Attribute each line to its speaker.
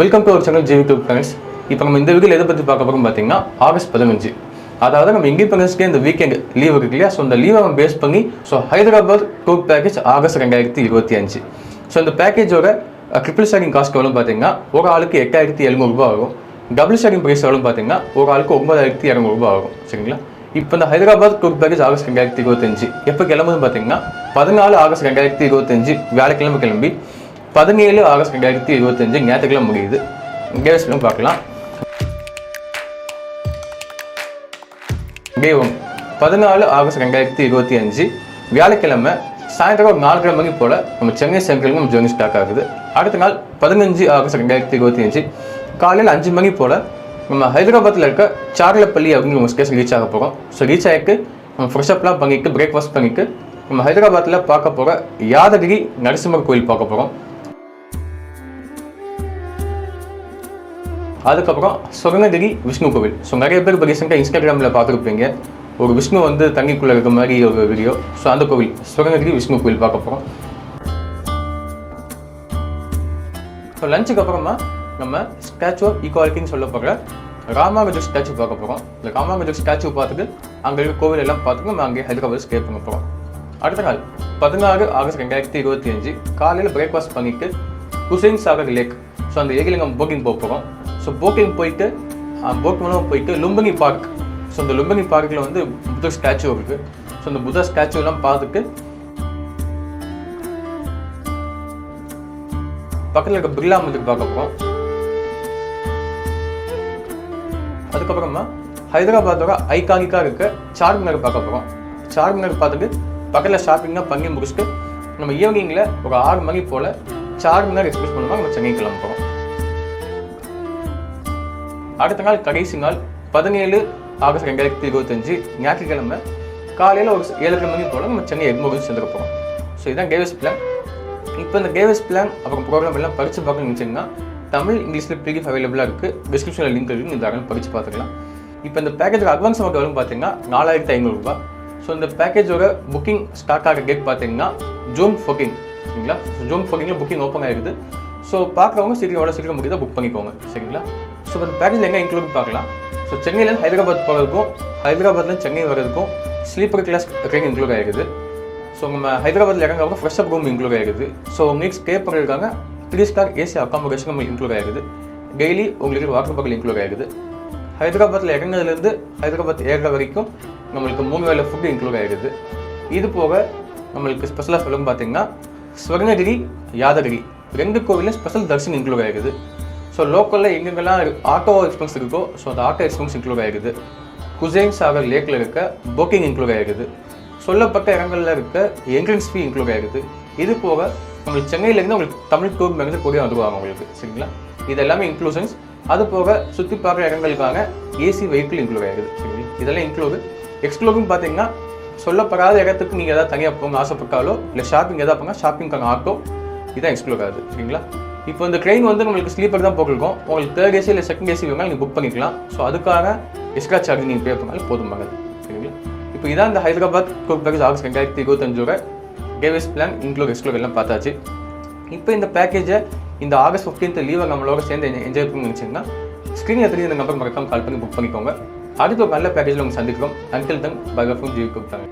Speaker 1: Welcome to our channel GV two friends இப்போ நம்ம இந்த வீக்கில் எதை பற்றி பார்க்க போகிறோம் பார்த்தீங்கன்னா ஆகஸ்ட் பதினஞ்சு. அதாவது நம்ம இண்டிபெண்டன்ஸ்க்கே இந்த வீக்கெண்ட் லீவ் இருக்கு இல்லையா? ஸோ இந்த லீவை நம்ம பேஸ் பண்ணி so Hyderabad tour package August ரெண்டாயிரத்தி இருபத்தி அஞ்சு. ஸோ இந்த பேக்கேஜோட ட்ரிபிள் ஷேரிங் காஸ்ட் எவ்வளோ பார்த்தீங்கன்னா ஒரு ஆளுக்கு எட்டாயிரத்தி எழுநூறுபா ஆகும் டபுள் ஷேரிங் ப்ரைஸ் எவ்வளோ பார்த்தீங்கன்னா ஒரு ஆளுக்கு ஒன்பதாயிரத்தி இரநூறுபா ஆகும் சரிங்களா? இப்போ இந்த ஹைதராபாத் டூர் பேக்கேஜ் ஆகஸ்ட் ரெண்டாயிரத்தி இருபத்தஞ்சு எப்போ கிளம்புன்னு பார்த்தீங்கன்னா பதினாலு ஆகஸ்ட் ரெண்டாயிரத்தி இருபத்தஞ்சு வேலைக்கிழமை கிளம்பி பதினேழு ஆகஸ்ட் ரெண்டாயிரத்தி இருபத்தஞ்சு ஞாயிற்றுக்கிழமை முடியுது. டேஸ்லாம் பார்க்கலாம். தெய்வம் பதினாலு ஆகஸ்ட் ரெண்டாயிரத்தி இருபத்தி அஞ்சு வியாழக்கிழமை சாயந்தரம் ஒரு நாலரை மணி போல் நம்ம சென்னை சென்ட்ரலுக்கும் நம்ம ஜேர்னி ஸ்டாக் ஆகுது. அடுத்த நாள் பதினஞ்சு ஆகஸ்ட் ரெண்டாயிரத்தி இருபத்தி அஞ்சு காலையில் அஞ்சு மணி போல் நம்ம ஹைதராபாத்தில் இருக்க சார்லப்பள்ளி அப்படிங்கிற ஒரு ஸ்டேஷன் ரீச் ஆக போகிறோம் ஸோ ரீச் ஆகிட்டு நம்ம ஃப்ரெஷ்அப்லாம் பண்ணிட்டு பிரேக்ஃபாஸ்ட் பண்ணிட்டு நம்ம ஹைதராபாத்தில் பார்க்க போகிற யாதகிரி நரசிம்மர் கோயில் பார்க்க போகிறோம் அதுக்கப்புறம் சுரங்ககிரி விஷ்ணு கோவில். ஸோ நிறைய பேர் இப்போ ரீசெண்டாக இன்ஸ்டாகிராமில் பார்த்துருப்பீங்க. ஒரு விஷ்ணு வந்து தண்ணிக்குள்ளே இருக்க மாதிரி ஒரு வீடியோ ஸோ அந்த கோவில் சுரங்ககிரி விஷ்ணு கோவில் பார்க்க போகிறோம் ஸோ லஞ்சுக்கு அப்புறமா நம்ம ஸ்டாச்சு ஆஃப் ஈக்குவாலிட்டின்னு சொல்ல போகிற ராமானுஜர் ஸ்டாச்சு பார்க்க போகிறோம் இந்த ராமானுஜர் ஸ்டாச்சு பார்த்துட்டு அங்கே இருக்க கோவில் எல்லாம் பார்த்துட்டு நம்ம அங்கே ஹைதராபாத் ஸ்டே பண்ண போகிறோம் அடுத்த நாள் பதினாறு ஆகஸ்ட் ரெண்டாயிரத்தி இருபத்தி அஞ்சு காலையில் பிரேக்ஃபாஸ்ட் பண்ணிட்டு ஹுசைன் சாகர் லேக் ஸோ அந்த ஏரியில் நம்ம போட்டிங் போக போகிறோம் ஸோ போக்கிங் போயிட்டு போட் மூலம் போயிட்டு லும்பனி பார்க் ஸோ இந்த லும்பனி பார்க்கில் வந்து புத்த ஸ்டாச்சு இருக்குது ஸோ இந்த புத்த ஸ்டாச்சுலாம் பார்த்துட்டு பக்கத்தில் இருக்க பிர்லா மந்திர் பார்க்க போகிறோம் அதுக்கப்புறமா ஹைதராபாத்தோட ஐகானிக்காக இருக்க சார்மினார் பார்க்க போகிறோம் சார்மினார் பார்த்துட்டு பக்கத்தில் ஷாப்பிங்லாம் பண்ணி முடிச்சுட்டு நம்ம ஈவினிங்கில் ஒரு ஆறு மணி போல் சார்மினார் எக்ஸ்பிரஸ் பண்ணுவோம் நம்ம சென்னை கிளம்புறோம். போகிறோம் அடுத்த நாள் கடைசி நாள் பதினேழு ஆகஸ்ட் ரெண்டாயிரத்தி இருபத்தஞ்சு ஞாயிற்றுக்கிழமை காலையில் ஒரு ஏழரை மணி போல் நம்ம சென்னை எக்மோகன் சேர்ந்துக்க போகிறோம் ஸோ இதுதான் கேவஸ் பிளான் இப்போ இந்த கேவஸ் பிளான் அப்புறம் ப்ரோக்ராம் எல்லாம் படித்து பார்க்கணும்னு நினச்சிங்கன்னா தமிழ் இங்கிலீஷில் பிடிஎஃப் அவைலபிளாக இருக்குது டிஸ்கிரிப்ஷனில் லிங்க் இருக்குது இந்த தாராளம் படித்து பார்த்துக்கலாம். இப்போ இந்த பேக்கேஜோட அட்வான்ஸ் அமௌண்ட் வரும் பார்த்தீங்கன்னா நாலாயிரத்தி ஐநூறுரூபா ஸோ இந்த பேக்கேஜோட புக்கிங் ஸ்டார்ட் ஆகிற டேட் பார்த்தீங்கன்னா ஜூன் ஃபோர்டீன் சரிங்களா? ஜூன் ஃபோர்டீனில் புக்கிங் ஓப்பன் ஆகிருக்குது ஸோ பார்க்குறவங்க சீக்கிரம் எவ்வளோ சீக்கிரம் முடியுதோ புக் பண்ணிக்கோங்க. சரிங்களா? ஸோ இந்த பேக்கேஜ் எங்கே இன்க்ளூட் பார்க்கலாம். ஸோ சென்னையிலேருந்து ஹைதராபாத் போகிறதுக்கும் ஹைதராபாத்லேருந்து சென்னை வர்றதுக்கும் ஸ்லீப்பர் கிளாஸ் ட்ரெயின் இன்க்ளூட் ஆகிருக்குது ஸோ நம்ம ஹைதராபாத்தில் இறங்க ஃப்ரெஷ் அப் ரூம் இன்க்ளூட் ஆகிருக்குது ஸோ உங்களுக்கு ஸ்டே பண்ணியிருக்காங்க த்ரீ ஸ்டார் ஏசி அக்காமடேஷன் நம்ம இன்க்ளூட் ஆகிருக்குது டெய்லி உங்களுக்கு வாட்டர் பக்கம் இன்க்ளூட் ஆகிருக்குது ஹைதராபாத்தில் இறங்குறதுலேருந்து ஹைதராபாத் ஏறுற வரைக்கும் நம்மளுக்கு மூணு வேலை ஃபுட்டு இன்க்ளூட் ஆகிருக்குது இது போக நம்மளுக்கு ஸ்பெஷலாக சொல்லணும் பார்த்தீங்கன்னா ஸ்வர்ணகிரி யாதகிரி ரெண்டு கோவிலில் ஸ்பெஷல் தர்ஷன் இன்க்ளூட் ஆகிருக்குது ஸோ லோக்கலில் எங்கெங்கெல்லாம் ஆட்டோ எக்ஸ்பென்ஸ் இருக்கோ ஸோ அந்த ஆட்டோ எக்ஸ்பென்ஸ் இன்க்ளூட் ஆகிருக்குது குசைன் சாகர் லேக்கில் இருக்க புக்கிங் இன்க்ளூட் ஆகிருக்குது சொல்லப்பட்ட இடங்களில் இருக்க என்ட்ரன்ஸ் ஃபீ இன்க்ளூட் ஆகிருக்குது இது போக உங்களுக்கு சென்னையிலேருந்து உங்களுக்கு தமிழ் டூர் மேலே கூட வந்துருவாங்க உங்களுக்கு சரிங்களா? இது எல்லாமே இன்க்ளூஷன்ஸ் அது போக சுற்றி பார்க்குற இடங்களுக்கான ஏசி வெஹிக்கிள் இன்க்ளூட் ஆகிருக்குது சரிங்களா? இதெல்லாம் இன்க்ளூடு எக்ஸ்க்ளூடும் பார்த்தீங்கன்னா சொல்லப்படாத இடத்துக்கு நீங்கள் எதாவது தனியாக போங்க ஆசைப்பட்டாலோ இல்லை ஷாப்பிங் எதாவது போங்க ஷாப்பிங்க்கான ஆட்டோ இதான் எக்ஸ்க்ளூட் ஆகுது சரிங்களா? இப்போ இந்த ட்ரெயின் வந்து உங்களுக்கு ஸ்லீப்பர் தான் போகிருக்கும் உங்களுக்கு தேர்ட் ஏசி இல்லை செகண்ட் ஏசி வேணாலும் நீங்கள் புக் பண்ணிக்கலாம். ஸோ அதுக்கான எக்ஸ்ட்ரா சார்ஜ் நீங்கள் பே பண்ணாலும் போதுமாங்க சரிங்களா? இப்போ இதான் இந்த ஹைதராபாத் டூர் பேக்கேஜ் ஆகஸ்ட் ரெண்டாயிரத்தி இருபத்தஞ்சோட day wise plan include exclude எல்லாம் பார்த்தாச்சு. இப்போ இந்த பேக்கேஜை இந்த ஆகஸ்ட் ஃபிஃப்டீன்த் லீவை நம்மளோட சேர்ந்து என்ஜாய் பண்ணி நினச்சிங்கன்னா ஸ்க்ரீனில் தெரிஞ்ச இந்த நம்பர் மறக்காம கால் பண்ணி புக் பண்ணிக்கோங்க. அடுத்த ஒரு நல்ல பேக்கேஜில் உங்க சந்திக்கிறோம். அன்டில் தன் பை ஃப்ரம் ஜீவி கொடுத்தாங்க